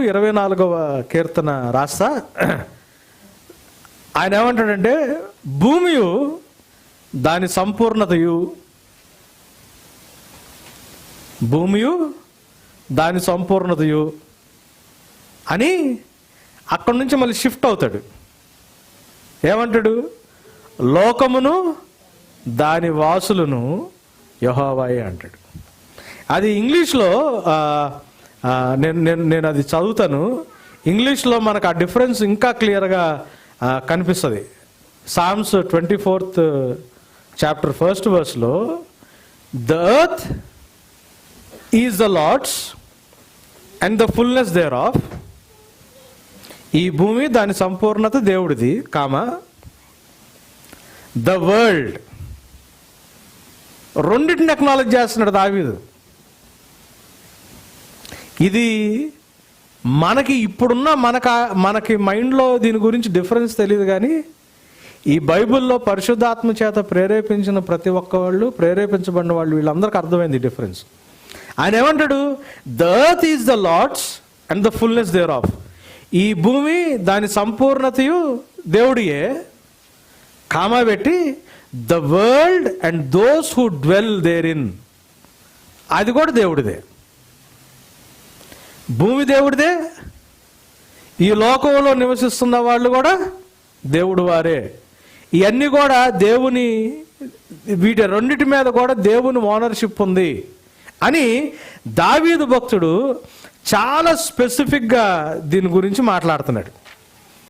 ఇరవై నాలుగవ కీర్తన రాస్తా. ఆయన ఏమంటాడంటే భూమియు దాని సంపూర్ణతయు. భూమియు దాని సంపూర్ణతయు అని అక్కడి నుంచి మళ్ళీ షిఫ్ట్ అవుతాడు. ఏమంటాడు? లోకమును దాని వాసులను యహోవాయే అంటాడు. అది ఇంగ్లీష్లో నేను నేను నేను అది చదువుతాను. ఇంగ్లీష్లో మనకు ఆ డిఫరెన్స్ ఇంకా క్లియర్గా కనిపిస్తుంది. Psalms twenty fourth chapter first వర్స్లో the earth is the Lord's and the fulness thereof ఈ భూమి దాని సంపూర్ణత దేవుడిది కామ. ద వరల్డ్ రెండింటిని అక్నాలెడ్జ్ చేస్తున్నాడు దావీదు. ఇది మనకి ఇప్పుడున్న మనక మనకి మైండ్లో దీని గురించి డిఫరెన్స్ తెలియదు కానీ ఈ బైబిల్లో పరిశుద్ధాత్మ చేత ప్రేరేపించిన ప్రతి ఒక్క వాళ్ళు ప్రేరేపించబడిన వాళ్ళు వీళ్ళందరికీ అర్థమైంది డిఫరెన్స్ ఆయన ఏమంటాడు? The earth is the Lord's and the fullness thereof ఈ భూమి దాని సంపూర్ణతయు దేవుడియే. కామా పెట్టి the world and those who dwell therein అది కూడా దేవుడిదే. భూమి దేవుడిదే. ఈ లోకంలో నివసిస్తున్న వాళ్ళు కూడా దేవుడు వారే. ఇవన్నీ కూడా దేవుని వీటి రెండిటి మీద కూడా దేవుని ఓనర్షిప్ ఉంది అని దావీదు భక్తుడు చాలా స్పెసిఫిక్గా దీని గురించి మాట్లాడుతున్నాడు.